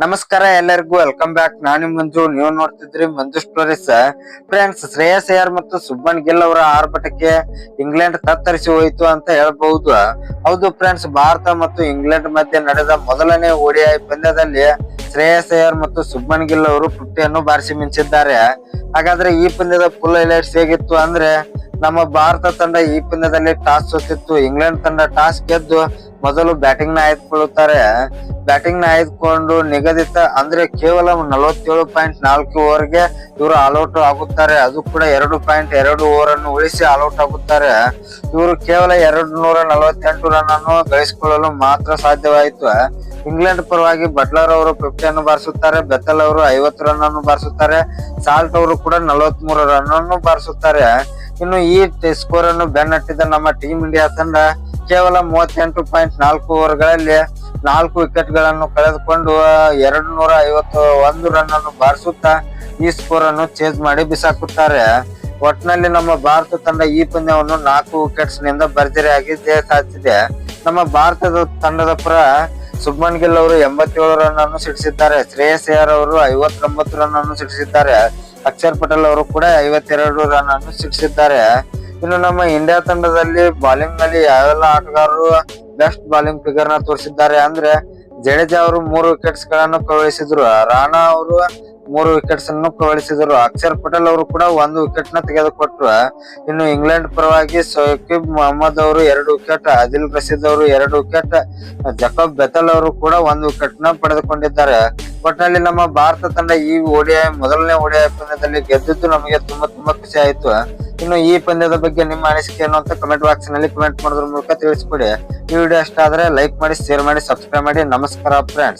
ನಮಸ್ಕಾರ ಎಲ್ಲರಿಗೂ welcome back ನಾನು ಮಂಜು. ನೀವು ನೋಡ್ತಿದ್ರಿ ಮಂಜು ಸ್ಟೋರೀಸ್ ಫ್ರೆಂಡ್ಸ್ ಶ್ರೇಯಸ್ ಅಯ್ಯರ್ ಮತ್ತು ಸುಬ್ಬನ್ ಗಿಲ್ ಅವರ ಆರ್ಭಟಕ್ಕೆ ಇಂಗ್ಲೆಂಡ್ ತತ್ತರಿಸಿ ಹೋಯಿತು ಅಂತ ಹೇಳಬಹುದು. ಹೌದು ಫ್ರೆಂಡ್ಸ್ ಭಾರತ ಮತ್ತು ಇಂಗ್ಲೆಂಡ್ ಮಧ್ಯೆ ನಡೆದ ಮೊದಲನೇ ಓಡಿಐ ಪಂದ್ಯದಲ್ಲಿ ಶ್ರೇಯಸ್ ಅಯ್ಯರ್ ಮತ್ತು ಸುಬ್ಬನ್ ಗಿಲ್ ಅವರು ಪುಟ್ಟಿಯನ್ನು ಬಾರಿಸಿ ಮಿಂಚಿದ್ದಾರೆ. ಹಾಗಾದ್ರೆ ಈ ಪಂದ್ಯದ ಫುಲ್ ಹೈಲೈಟ್ಸ್ ಹೇಗಿತ್ತು ಅಂದ್ರೆ, ನಮ್ಮ ಭಾರತ ತಂಡ ಈ ಪಂದ್ಯದಲ್ಲಿ ಟಾಸ್ ಸೋತಿತ್ತು. ಇಂಗ್ಲೆಂಡ್ ತಂಡ ಟಾಸ್ ಗೆದ್ದು ಮೊದಲು ಬ್ಯಾಟಿಂಗ್ನ ಆಯ್ದುಕೊಳ್ಳುತ್ತಾರೆ. ಬ್ಯಾಟಿಂಗ್ನ ಆಯ್ದುಕೊಂಡು ನಿಗದಿತ, ಅಂದ್ರೆ ಕೇವಲ ನಲವತ್ತೇಳು ಪಾಯಿಂಟ್ ನಾಲ್ಕು ಓವರ್ಗೆ ಇವರು ಆಲ್ಔಟ್ ಆಗುತ್ತಾರೆ. ಅದು ಕೂಡ ಎರಡು ಪಾಯಿಂಟ್ ಎರಡು ಓವರ್ ಅನ್ನು ಉಳಿಸಿ ಆಲ್ಔಟ್ ಆಗುತ್ತಾರೆ. ಇವರು ಕೇವಲ ಎರಡು ನೂರ ನಲವತ್ತೆಂಟು ರನ್ ಅನ್ನು ಗಳಿಸಿಕೊಳ್ಳಲು ಮಾತ್ರ ಸಾಧ್ಯವಾಯಿತು. ಇಂಗ್ಲೆಂಡ್ ಪರವಾಗಿ ಬಟ್ಲರ್ ಅವರು ಫಿಫ್ಟಿ ಅನ್ನು ಬಾರಿಸುತ್ತಾರೆ. ಬೆತ್ತಲ್ ಅವರು ಐವತ್ತು ರನ್ ಅನ್ನು ಬಾರಿಸುತ್ತಾರೆ. ಸಾಲ್ಟ್ ಅವರು ಕೂಡ ನಲವತ್ ಮೂರು ರನ್ ಅನ್ನು ಬಾರಿಸುತ್ತಾರೆ. ಇನ್ನು ಈ ಸ್ಕೋರ್ ಅನ್ನು ಬೆನ್ನಟ್ಟಿದ ನಮ್ಮ ಟೀಮ್ ಇಂಡಿಯಾ ತಂಡ ಕೇವಲ ಮೂವತ್ತೆಂಟು ಪಾಯಿಂಟ್ ನಾಲ್ಕು ಓವರ್ಗಳಲ್ಲಿ ನಾಲ್ಕು ವಿಕೆಟ್ಗಳನ್ನು ಕಳೆದುಕೊಂಡು ಎರಡು ನೂರ ಐವತ್ತು ಒಂದು ರನ್ ಅನ್ನು ಬಾರಿಸುತ್ತಾ ಈ ಸ್ಕೋರ್ ಅನ್ನು ಚೇಂಜ್ ಮಾಡಿ ಬಿಸಾಕುತ್ತಾರೆ. ಒಟ್ನಲ್ಲಿ ನಮ್ಮ ಭಾರತ ತಂಡ ಈ ಪಂದ್ಯವನ್ನು ನಾಲ್ಕು ವಿಕೆಟ್ಸ್ನಿಂದ ಭರ್ಜರಿಯಾಗಿ ಜಯ ಸಾಧಿಸಿದೆ ನಮ್ಮ ಭಾರತದ ತಂಡದ ಪರ ಸುಬ್ಮನ್ ಗಿಲ್ ಅವರು ಎಂಬತ್ತೇಳು ರನ್ ಅನ್ನು ಸಿಡಿಸಿದ್ದಾರೆ. ಶ್ರೇಯಸ್ ಅಯ್ಯರ್ ಅವರು ಐವತ್ತೊಂಬತ್ತು ರನ್ ಅನ್ನು ಸಿಡಿಸಿದ್ದಾರೆ. ಅಕ್ಷರ್ ಪಟೇಲ್ ಅವರು ಕೂಡ ಐವತ್ತೆರಡು ರನ್ ಅನ್ನು ಸಿಡಿಸಿದ್ದಾರೆ. ಇನ್ನು ನಮ್ಮ ಇಂಡಿಯಾ ತಂಡದಲ್ಲಿ ಬಾಲಿಂಗ್ನಲ್ಲಿ ಯಾವೆಲ್ಲ ಆಟಗಾರರು ಬೆಸ್ಟ್ ಬಾಲಿಂಗ್ ಫಿಗರ್ನ ತೋರಿಸಿದ್ದಾರೆ ಅಂದ್ರೆ ಜಡೇಜಾ ಅವರು ಮೂರು ವಿಕೆಟ್ಸ್ಗಳನ್ನು ಕಬಳಿಸಿದ್ರು ರಾಣಾ ಅವರು ಮೂರು ವಿಕೆಟ್ಸ್ ಅನ್ನು ಕಬಳಿಸಿದರು ಅಕ್ಷರ್ ಪಟೇಲ್ ಅವರು ಕೂಡ ಒಂದು ವಿಕೆಟ್ನ ತೆಗೆದುಕೊಟ್ರು. ಇನ್ನು ಇಂಗ್ಲೆಂಡ್ ಪರವಾಗಿ ಸೊಕಿಬ್ ಮೊಹಮ್ಮದ್ ಅವರು ಎರಡು ವಿಕೆಟ್ ಅದಿಲ್ ರಶೀದ್ ಅವರು ಎರಡು ವಿಕೆಟ್ ಜಕಬ್ ಬೆತಲ್ ಅವರು ಕೂಡ ಒಂದು ವಿಕೆಟ್ನ ಪಡೆದುಕೊಂಡಿದ್ದಾರೆ. ಒಟ್ಟಿನಲ್ಲಿ ನಮ್ಮ ಭಾರತ ತಂಡ ಈ ಓಡಿಐ ಮೊದಲನೇ ಓಡಿಐ ಪಂದ್ಯದಲ್ಲಿ ಗೆದ್ದಿದ್ದು ನಮಗೆ ತುಂಬಾ ತುಂಬಾ ಖುಷಿ ಆಯ್ತು. ಇನ್ನು ಈ ಪಂದ್ಯದ ಬಗ್ಗೆ ನಿಮ್ಮ ಅನಿಸಿಕೆ ಏನು ಅಂತ ಕಮೆಂಟ್ ಬಾಕ್ಸ್ನಲ್ಲಿ ಕಮೆಂಟ್ ಮಾಡೋದ್ರ ಮೂಲಕ ತಿಳಿಸ್ಕೊಡಿ. ಈ ವಿಡಿಯೋ ಇಷ್ಟ ಆದ್ರೆ ಲೈಕ್ ಮಾಡಿ ಶೇರ್ ಮಾಡಿ ಸಬ್ಸ್ಕ್ರೈಬ್ ಮಾಡಿ. ನಮಸ್ಕಾರ ಫ್ರೆಂಡ್ಸ್